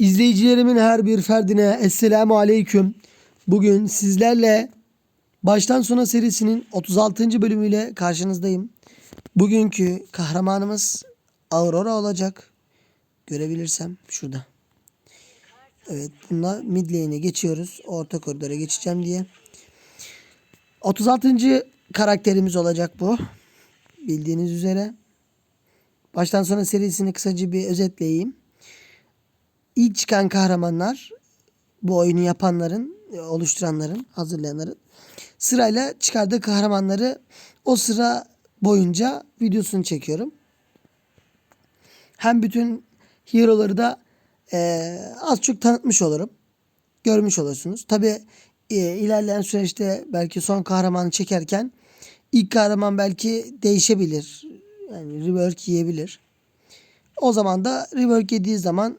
İzleyicilerimin her bir ferdine Esselamu Aleyküm. Bugün sizlerle Baştan Sona serisinin 36. bölümüyle karşınızdayım. Bugünkü kahramanımız Aurora olacak. Görebilirsem şurada. Evet bununla mid lane'e geçiyoruz. Orta koridora geçeceğim diye. 36. karakterimiz olacak bu. Bildiğiniz üzere. Baştan sona serisini kısaca bir özetleyeyim. İlk çıkan kahramanlar bu oyunu yapanların, e, oluşturanların, hazırlayanların sırayla çıkardığı kahramanları o sıra boyunca videosunu çekiyorum. Hem bütün hero'ları da e, az çok tanıtmış olurum. Görmüş olursunuz. Tabi ilerleyen süreçte belki son kahramanı çekerken ilk kahraman belki değişebilir. Yani rework yiyebilir. O zaman da rework yediği zaman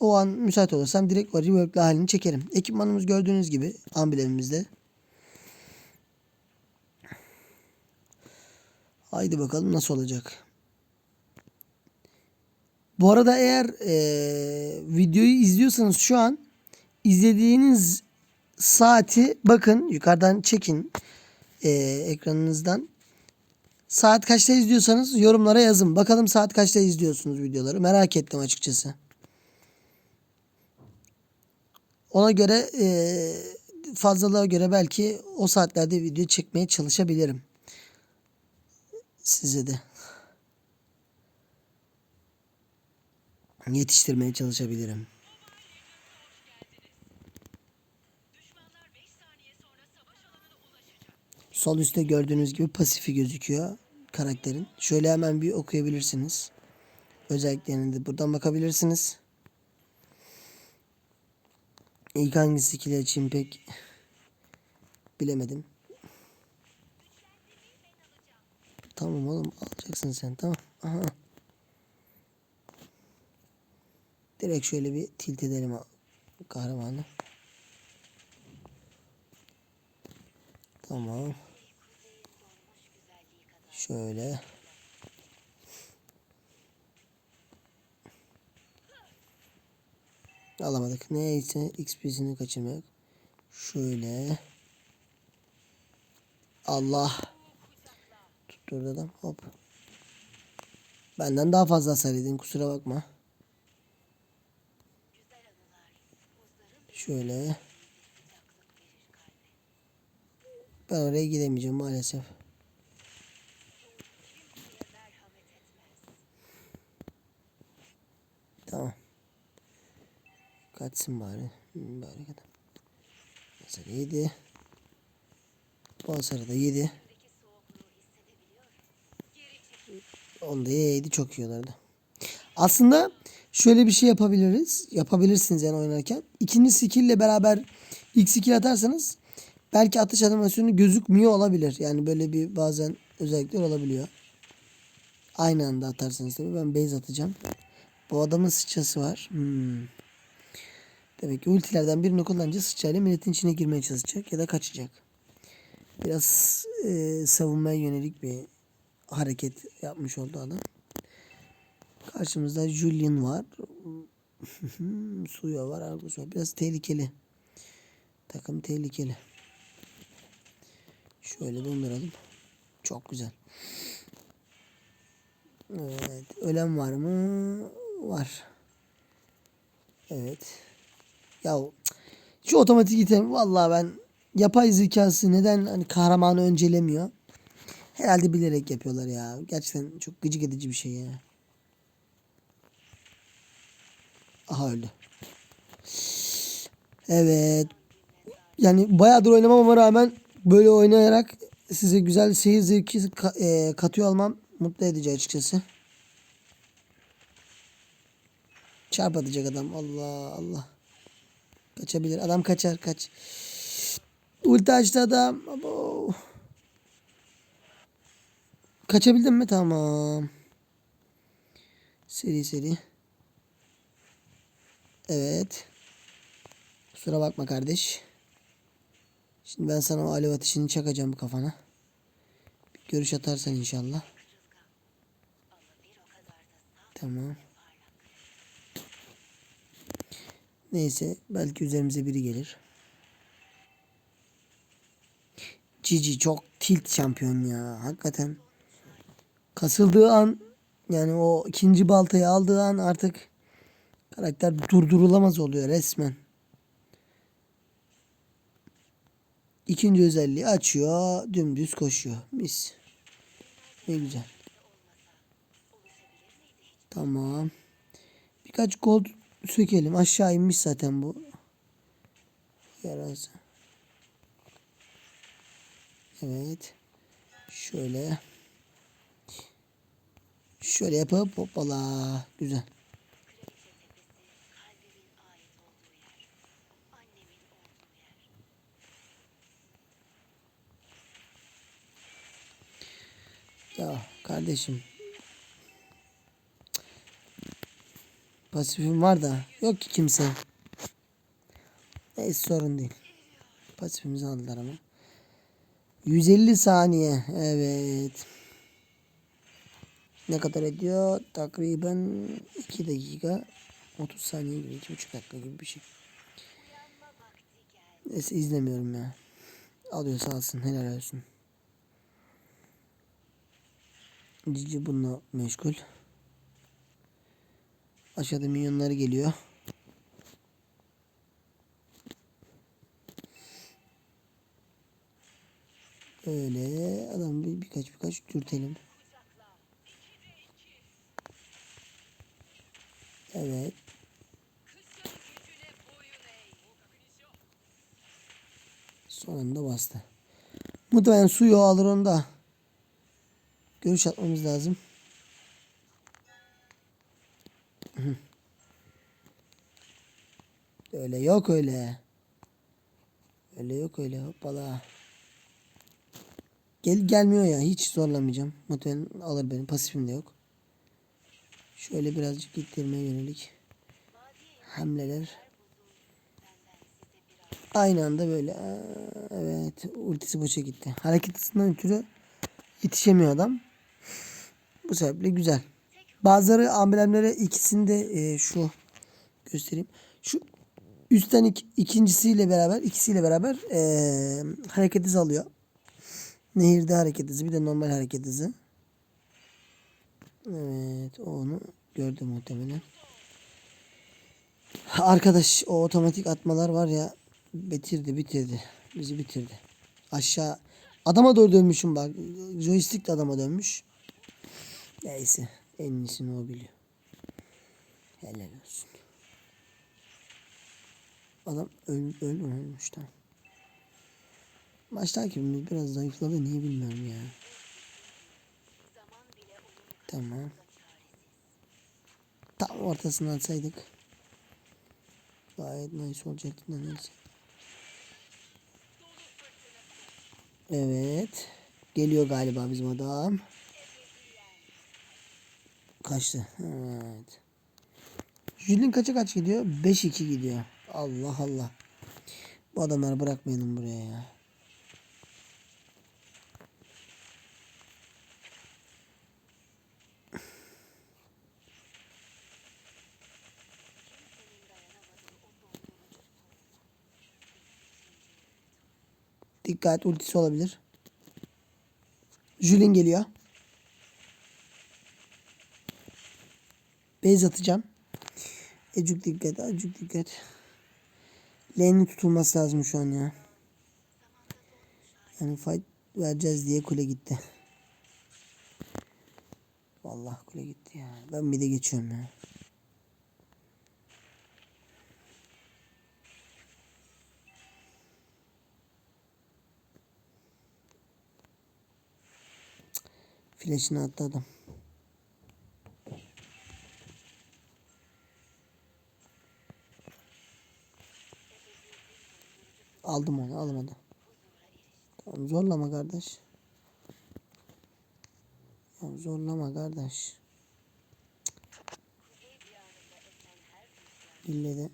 o an müsait olursam direkt o rework'lı halini çekerim. Ekipmanımız gördüğünüz gibi amblemimizde. Haydi bakalım nasıl olacak. Bu arada eğer eee, videoyu izliyorsanız şu an izlediğiniz saati bakın yukarıdan çekin eee, ekranınızdan. Saat kaçta izliyorsanız yorumlara yazın. Bakalım saat kaçta izliyorsunuz videoları. Merak ettim açıkçası. Ona göre eee fazlalığa göre belki o saatlerde video çekmeye çalışabilirim. Size de. Yetiştirmeye çalışabilirim. Sol üstte gördüğünüz gibi pasifi gözüküyor karakterin. Şöyle hemen bir okuyabilirsiniz. Özelliklerini de buradan bakabilirsiniz. İlk hangi skill'i açayım pek bilemedim. Tamam oğlum alacaksın sen tamam. Aha. Direkt şöyle bir tilt edelim kahramanı. Tamam. Şöyle. Alamadık. Neyse XP'sini kaçırmak. Şöyle. Allah. Tutturdu adam. Hop. Benden daha fazla hasar yedin. Kusura bakma. Şöyle. Ben oraya gidemeyeceğim maalesef. Tamam. Kaçsın bari. Hmm, Bari kadar. Yedi. Bu hasarı da yedi. Onu da yedi çok yiyorlardı. Aslında şöyle bir şey yapabiliriz. Yapabilirsiniz yani oynarken. İkinci skill ile beraber ilk skill atarsanız belki atış animasyonu gözükmüyor olabilir. Yani böyle bir bazen özellikler olabiliyor. Aynı anda atarsanız tabii. Ben base atacağım. Bu adamın sıçrası var. Hmm. Demek ki ultilerden birini kullanınca sıçrayla milletin içine girmeye çalışacak ya da kaçacak. Biraz e, savunmaya yönelik bir hareket yapmış oldu adam. Karşımızda Julian var. Suya var, Argus. Biraz tehlikeli. Takım tehlikeli. Şöyle donduralım. Çok güzel. Evet. Ölen var mı? Var. Evet. Ya şu otomatik item vallahi ben yapay zekası neden hani kahramanı öncelemiyor? Herhalde bilerek yapıyorlar ya. Gerçekten çok gıcık edici bir şey ya. Aha öldü. Evet. Yani bayağıdır oynamama rağmen böyle oynayarak size güzel seyir zevki e, katıyor olmam mutlu edici açıkçası. Çarp atacak adam. Allah Allah. Kaçabilir. Adam kaçar kaç. Ulti açtı adam. Abo. Kaçabildin mi? Tamam. Seri seri. Evet. Kusura bakma kardeş. Şimdi ben sana o alev ateşini çakacağım kafana. Bir görüş atarsan inşallah. Tamam. Neyse belki üzerimize biri gelir. Cici çok tilt şampiyon ya. Hakikaten. Kasıldığı an yani o ikinci baltayı aldığı an artık karakter durdurulamaz oluyor resmen. İkinci özelliği açıyor. Dümdüz koşuyor. Mis. Ne güzel. Tamam. Birkaç gold sökelim. Aşağı inmiş zaten bu. Yarası. Evet. Şöyle. Şöyle yapıp hoppala. Güzel. Ya kardeşim. Pasifim var da yok ki kimse. Neyse sorun değil. Pasifimizi aldılar ama. 150 saniye. Evet. Ne kadar ediyor? Takriben 2 dakika 30 saniye gibi 2,5 dakika gibi bir şey. Neyse izlemiyorum ya. Alıyorsa alsın helal olsun. Cici bununla meşgul. Aşağıda milyonları geliyor. Öyle adam bir, birkaç birkaç dürtelim. Evet. Sonunda bastı. Muhtemelen suyu alır onu da. Görüş atmamız lazım. Öyle yok öyle. Öyle yok öyle hoppala. Gel gelmiyor ya hiç zorlamayacağım. Muhtemelen alır benim pasifim de yok. Şöyle birazcık ittirmeye yönelik hamleler. Aynı anda böyle. Evet ultisi boşa gitti. Hareket hızından ötürü yetişemiyor adam. Bu sebeple güzel. Bazıları amblemlere ikisinde e, şu göstereyim. Şu üstten ik, ikincisiyle beraber ikisiyle beraber e, hareket hızı alıyor. Nehirde hareket hızı bir de normal hareket hızı. Evet onu gördüm muhtemelen. Arkadaş o otomatik atmalar var ya bitirdi bitirdi. Bizi bitirdi. Aşağı adama doğru dönmüşüm bak. Joystick de adama dönmüş. Neyse en iyisini o biliyor. Helal olsun. Adam öl, öl ölmüş tamam. Maç takibimiz biraz zayıfladı niye bilmiyorum ya. Tamam. Tam ortasına atsaydık. Gayet nice olacaktı da neyse. Evet. Geliyor galiba bizim adam. Kaçtı. Evet. Jülin kaça kaç gidiyor? 5-2 gidiyor. Allah Allah. Bu adamları bırakmayalım buraya ya. Dikkat ultisi olabilir. Jülin geliyor. Base atacağım. Ecuk dikkat, acuk dikkat. Lane'in tutulması lazım şu an ya. Yani fight vereceğiz diye kule gitti. Vallahi kule gitti ya. Ben bir de geçiyorum ya. Flash'ını attı adam. Aldım onu almadı. Tamam zorlama kardeş. Ya zorlama kardeş. İlle de.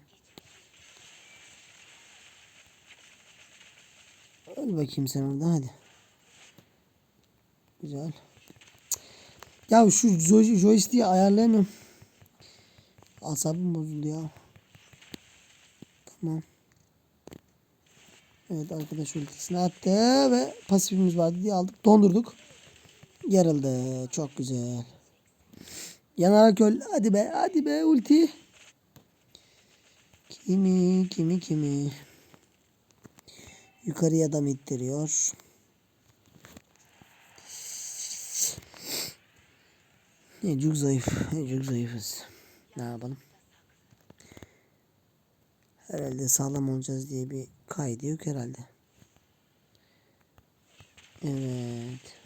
Öl bakayım sen orada hadi. Güzel. Ya şu joy- joystick'i ayarlayamıyorum. Asabım bozuldu ya. Tamam. Evet arkadaş ultisini attı ve pasifimiz vardı diye aldık. Dondurduk. Yarıldı. Çok güzel. Yanarak öl. Hadi be hadi be ulti. Kimi kimi kimi. Yukarıya adam ittiriyor. Ne çok zayıf. Ne çok zayıfız. Ne yapalım? Herhalde sağlam olacağız diye bir kaydı yok herhalde. Evet.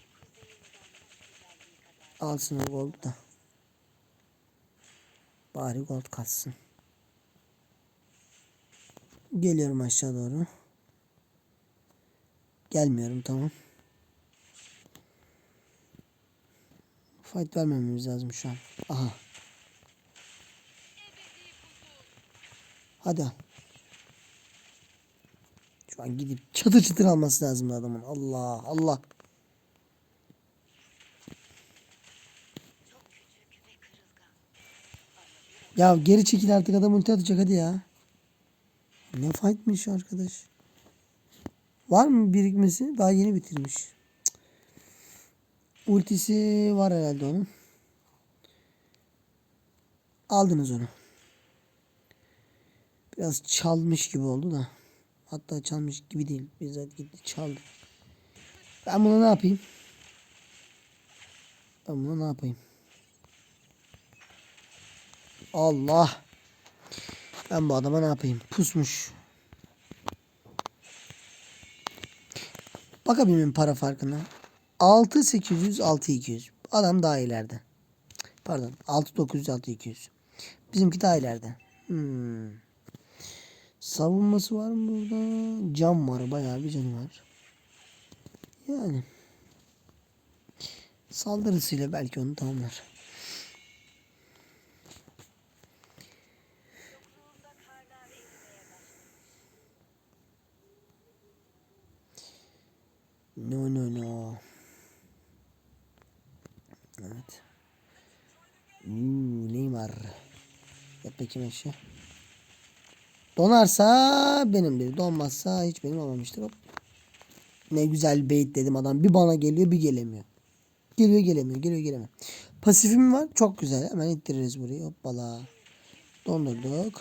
Alsın o gold da. Bari gold katsın. Geliyorum aşağı doğru. Gelmiyorum tamam. Fight vermememiz lazım şu an. Aha. Hadi al. Şu an gidip çatır çatır alması lazım adamın. Allah Allah. Ya geri çekil artık adam ulti atacak hadi ya. Ne fightmiş arkadaş. Var mı birikmesi? Daha yeni bitirmiş. Cık. Ultisi var herhalde onun. Aldınız onu. Biraz çalmış gibi oldu da. Hatta çalmış gibi değil. Bizzat gitti çaldı. Ben bunu ne yapayım? Ben bunu ne yapayım? Allah. Ben bu adama ne yapayım? Pusmuş. Bakabilir para farkına? 6800 6200. Adam daha ileride. Pardon. 6900 6200. Bizimki daha ileride. Hmm. Savunması var mı burada? Cam var. Bayağı bir canı var. Yani. Saldırısıyla belki onu tamamlar. No no no. Evet. Uuu Neymar. Yap bakayım aşağı. Donarsa benimdir. Donmazsa hiç benim olmamıştır. Hop. Ne güzel bait dedim adam. Bir bana geliyor bir gelemiyor. Geliyor gelemiyor. Geliyor gelemiyor. Pasifim var. Çok güzel. Hemen ittiririz burayı. Hoppala. Dondurduk.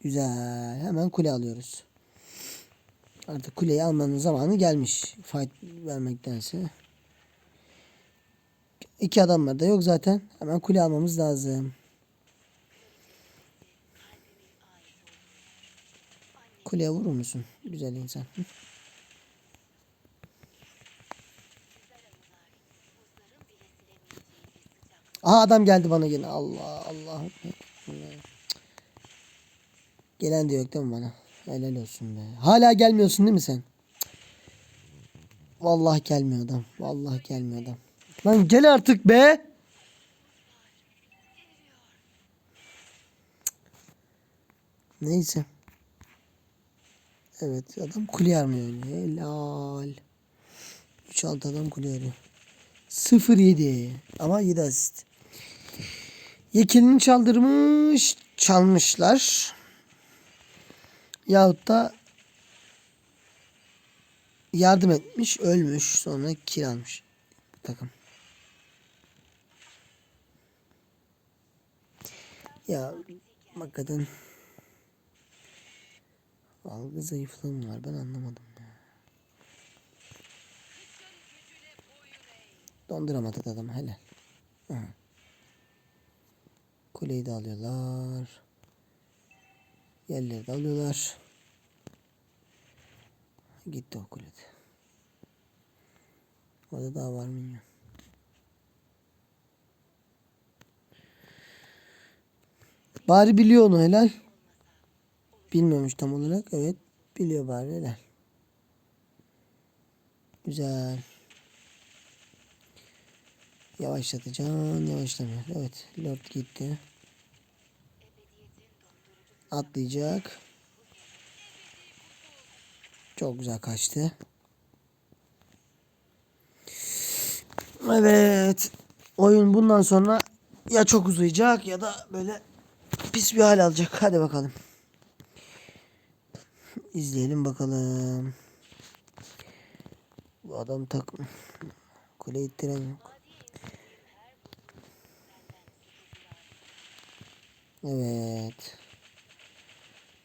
Güzel. Hemen kule alıyoruz. Artık kuleyi almanın zamanı gelmiş. Fight vermektense. İki adam var da yok zaten. Hemen kule almamız lazım. Kuleye vurur musun? Güzel insan. Aha adam geldi bana yine. Allah Allah. Gelen de yok değil mi bana? Helal olsun be. Hala gelmiyorsun değil mi sen? Vallahi gelmiyor adam. Vallahi gelmiyor adam. Lan gel artık be. Neyse. Evet adam kule armıyor oynuyor. Helal. 3-6 adam kule arıyor. 0-7 ama 7 asist. Yekinini çaldırmış. Çalmışlar. Yahut da yardım etmiş, ölmüş, sonra kill almış takım. Ya hakikaten algı zayıflığı var ben anlamadım ya. Donduramadık adam helal. Aha. Kuleyi de alıyorlar. Yerleri de alıyorlar. Gitti o kulede. Orada daha var mı ya? Bari biliyor onu helal. Bilmiyormuş tam olarak. Evet. Biliyor bari helal. Güzel. Yavaşlatacaksın. Yavaşlamıyor. Evet. Lord gitti. Atlayacak. Çok güzel kaçtı. Evet. Oyun bundan sonra ya çok uzayacak ya da böyle pis bir hal alacak. Hadi bakalım. İzleyelim bakalım. Bu adam tak kule ittiren. Evet.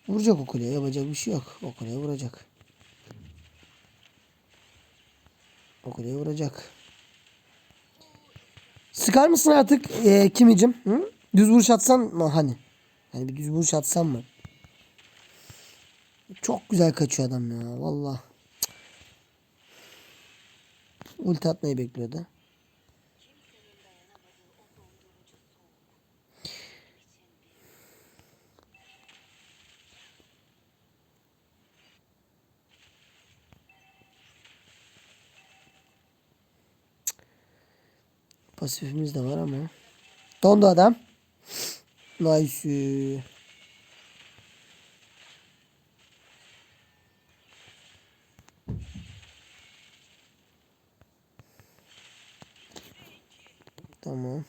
Vuracak o kuleye yapacak bir şey yok. O kuleye vuracak. O kuleye vuracak. Sıkar mısın artık e, Kimicim? Hı? Düz vuruş atsan mı hani? Hani bir düz vuruş atsan mı? Çok güzel kaçıyor adam ya. Valla. Ulti atmayı bekliyordu. Pasifimiz de var ama. Dondu adam. Nice. Tamam.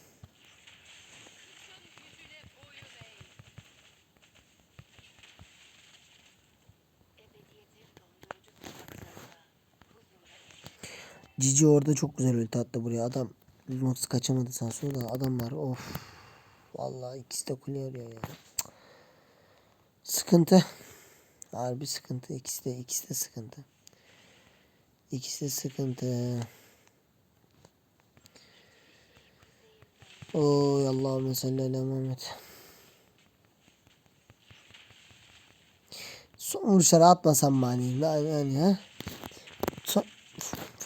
Cici orada çok güzel ulti attı buraya. Adam Nox kaçamadı sağ sola da adam var. Of. Vallahi ikisi de kule arıyor ya. Cık. Sıkıntı. Harbi sıkıntı. İkisi de ikisi de sıkıntı. İkisi de sıkıntı. Oy Allahümme salli ala Muhammed. Son vuruşları atmasam mı hani? Yani ha?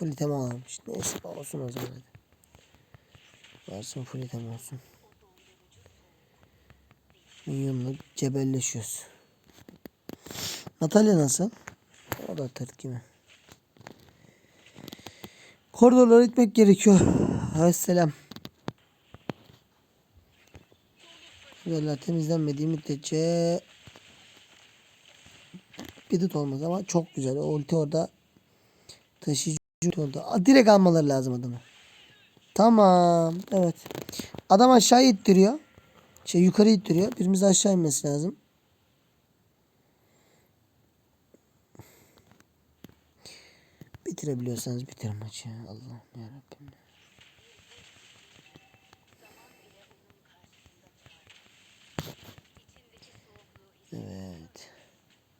Full item almış. Neyse olsun o zaman hadi. Varsın full item olsun. Minyonla cebelleşiyoruz. Natalya nasıl? O da tırt gibi. Koridorlara gitmek gerekiyor. Aleyhisselam. Koridorlar temizlenmediği müddetçe bidit olmaz ama çok güzel. O ulti orada taşıyıcı orada. Aa, direkt almaları lazım adamı. Tamam. Evet. Adam aşağı ittiriyor. Şey yukarı ittiriyor. Birimiz aşağı inmesi lazım. Bitirebiliyorsanız bitirin maçı. Allah'ım yarabbim. Evet.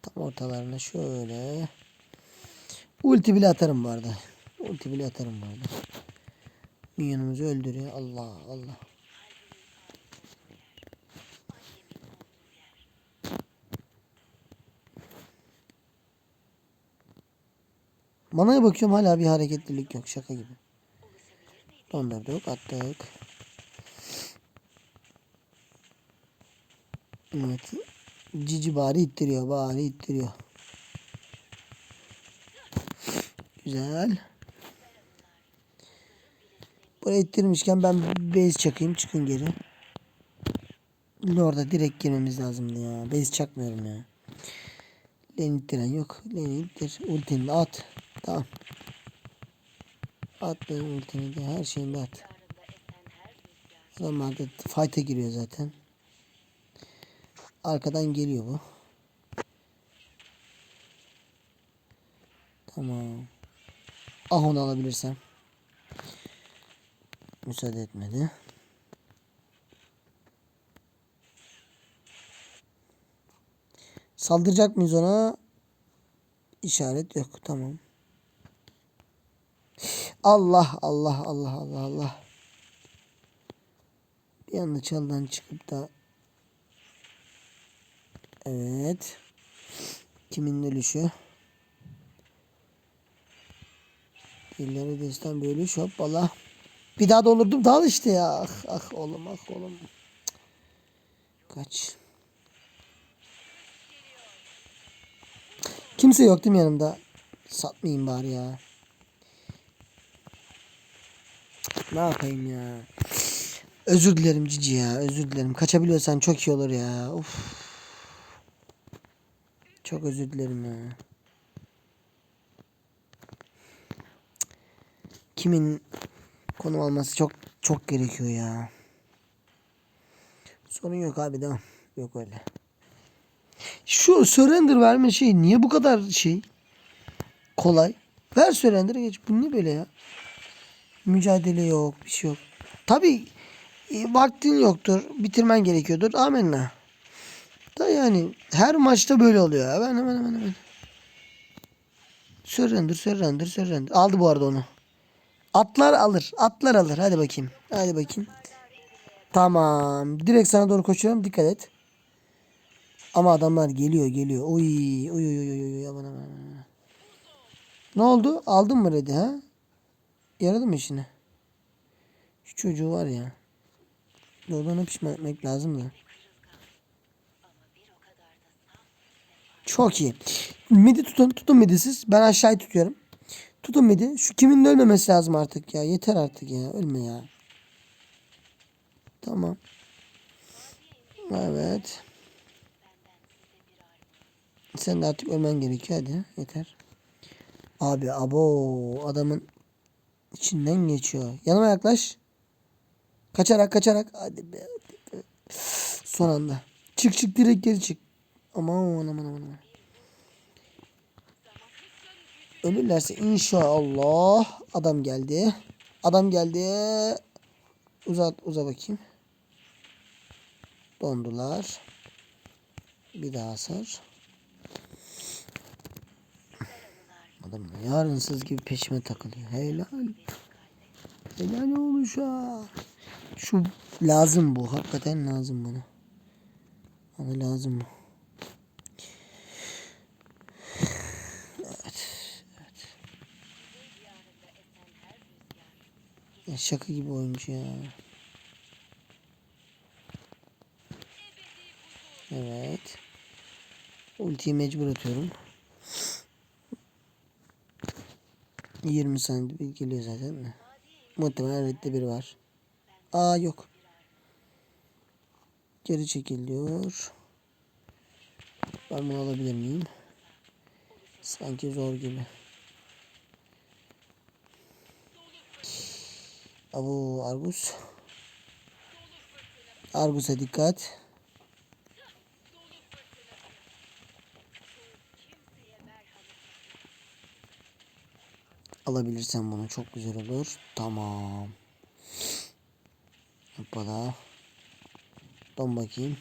Tam ortalarına şöyle. Ulti bile atarım bu arada. Ulti bile atarım bu arada. Minyonumuzu öldürüyor. Allah Allah. Manaya bakıyorum hala bir hareketlilik yok. Şaka gibi. Dondurduk attık. Evet. Cici bari ittiriyor. Bari ittiriyor. Güzel. Buraya ittirmişken ben base çakayım. Çıkın geri. Lord'a direkt girmemiz lazımdı ya. Base çakmıyorum ya. Lane ittiren yok. Lane ittir. Ultini de at. Tamam. At benim ultini de. Her şeyini de at. Adamlar da fight'a giriyor zaten. Arkadan geliyor bu. Tamam. Ah onu alabilirsem. Müsaade etmedi. Saldıracak mıyız ona? İşaret yok. Tamam. Allah Allah Allah Allah Allah. Bir anda çaldan çıkıp da Evet. Kimin ölüşü? Dilleri destan bir ölüş hoppala. Bir daha doldurdum dal işte ya. Ah, ah oğlum ah oğlum. Kaç. Kimse yok değil mi yanımda? Satmayayım bari ya. Ne yapayım ya. Özür dilerim Cici ya. Özür dilerim. Kaçabiliyorsan çok iyi olur ya. Uf. Çok özür dilerim ya. Kimin konum alması çok çok gerekiyor ya. Sorun yok abi devam. Yok öyle. Şu surrender verme şey niye bu kadar şey kolay? Ver surrender'ı geç. Bu ne böyle ya? Mücadele yok, bir şey yok. Tabii e, vaktin yoktur. Bitirmen gerekiyordur. Amenna. Da yani her maçta böyle oluyor. Hemen hemen hemen hemen. Surrender, surrender, surrender. Aldı bu arada onu. Atlar alır. Atlar alır. Hadi bakayım. Hadi bakayım. Tamam. Direkt sana doğru koşuyorum. Dikkat et. Ama adamlar geliyor geliyor. Oy oy oy oy oy aman aman. Ne oldu? Aldın mı Red'i ha? Yaradı mı işini? Şu çocuğu var ya. Yoldan pişman etmek lazım da. Çok iyi. Midi tutun. Tutun midi siz. Ben aşağıyı tutuyorum. Tutun midi. Şu kimin ölmemesi lazım artık ya. Yeter artık ya. Ölme ya. Tamam. Evet. Sen de artık ölmen gerekiyor hadi. Yeter. Abi abo adamın içinden geçiyor. Yanıma yaklaş. Kaçarak kaçarak. Hadi be. Hadi be. Son anda. Çık çık direkt geri çık. Aman aman aman aman. Ölürlerse inşallah. Adam geldi. Adam geldi. Uzat uza bakayım. Dondular. Bir daha sar. Adam yarınsız gibi peşime takılıyor. Helal. Helal oluşa. Şu lazım bu. Hakikaten lazım bana. Bana lazım bu. Ya şaka gibi oyuncu ya. Evet. Ultiyi mecbur atıyorum. 20 saniye geliyor zaten. Muhtemelen redde bir var. Aa yok. Geri çekil diyor. Ben bunu alabilir miyim? Sanki zor gibi. Abu Argus. Argus'a dikkat. Alabilirsem bunu çok güzel olur. Tamam. Hoppala. Don bakayım.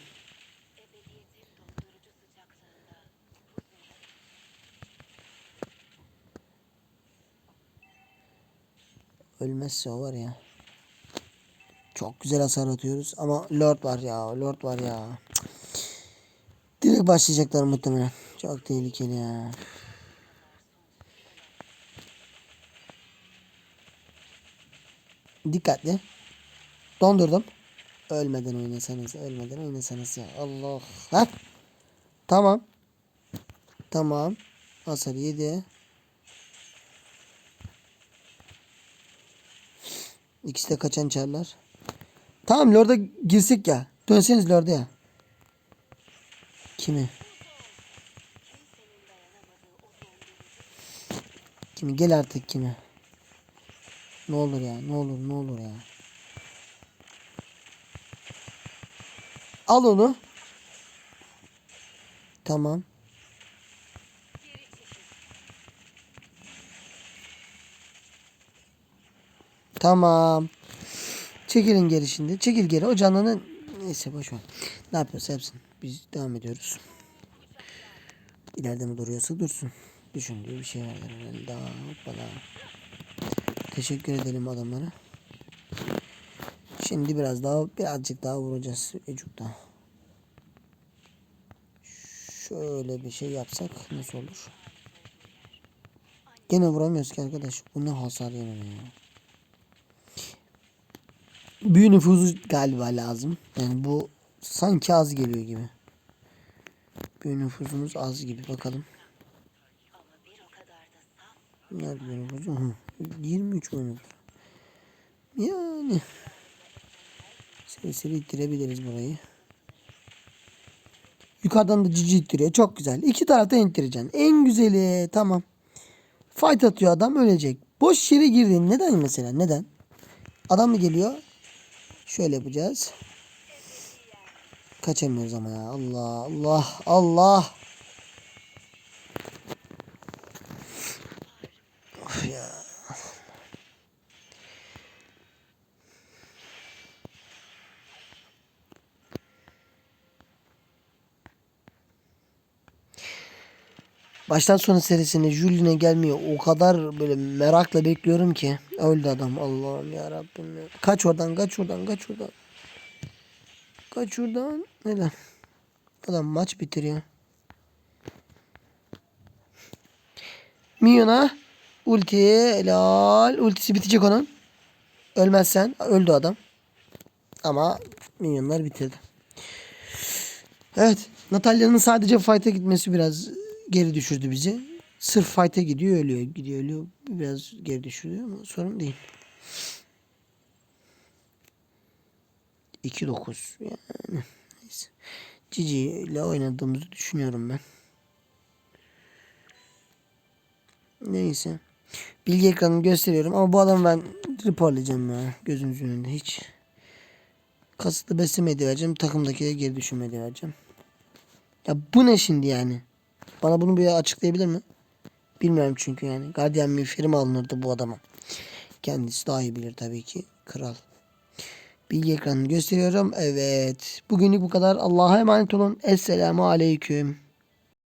Ölmezse o var ya. Çok güzel hasar atıyoruz ama Lord var ya. Lord var ya. Direkt başlayacaklar muhtemelen. Çok tehlikeli ya. Dikkatli. Dondurdum. Ölmeden oynasanız, ölmeden oynasanız ya. Allah. Ha? Tamam. Tamam. Hasar yedi. İkisi de kaçan çarlar. Tamam Lord'a girsek ya. Dönseniz Lord'a ya. Kimi? Kimi? Gel artık kimi? Ne olur ya, ne olur, ne olur ya. Al onu. Tamam. Tamam. Çekilin geri şimdi. Çekil geri. O canlının neyse boş ver. Ne yapıyorsa yapsın. Biz devam ediyoruz. İleride mi duruyorsa dursun. Düşündüğü bir şey vardır herhalde. Daha hoppala. Teşekkür edelim adamlara. Şimdi biraz daha birazcık daha vuracağız Ecuk'ta. Şöyle bir şey yapsak nasıl olur? Gene vuramıyoruz ki arkadaş. Bu ne hasar yememe ya. Büyü nüfuzu galiba lazım. Yani bu sanki az geliyor gibi. Büyü nüfuzumuz az gibi. Bakalım. Nerede büyü nüfuzu? Hı. 23 büyü nüfuzu. Yani. Seri ittirebiliriz burayı. Yukarıdan da cici ittiriyor. Çok güzel. İki tarafta ittireceksin. En güzeli. Tamam. Fight atıyor adam ölecek. Boş yere girdin. Neden mesela? Neden? Adam mı geliyor? Şöyle yapacağız. Kaçamıyoruz ama ya. Allah Allah Allah. Of ya. Baştan sona serisinde Julian'e gelmiyor. O kadar böyle merakla bekliyorum ki. Öldü adam. Allah'ım ya Rabbim. Kaç oradan, kaç oradan, kaç oradan. Kaç oradan. Neden? Adam maç bitiriyor. Minyona ulti helal. Ultisi bitecek onun. Ölmezsen öldü adam. Ama minyonlar bitirdi. Evet. Natalya'nın sadece fight'a gitmesi biraz geri düşürdü bizi. Sırf fight'a gidiyor ölüyor. Gidiyor ölüyor. Biraz geri düşürüyor ama sorun değil. 2-9 yani neyse. Cici ile oynadığımızı düşünüyorum ben. Neyse. Bilgi ekranını gösteriyorum ama bu adamı ben raporlayacağım ya. Gözümüzün önünde hiç. Kasıtlı besleme vereceğim. Takımdakilere geri hediye vereceğim. Ya bu ne şimdi yani? Bana bunu bir açıklayabilir mi? Bilmiyorum çünkü yani. Guardian miğferi mi alınırdı bu adama? Kendisi daha iyi bilir tabii ki. Kral. Bilgi ekranını gösteriyorum. Evet. Bugünlük bu kadar. Allah'a emanet olun. Esselamu Aleyküm.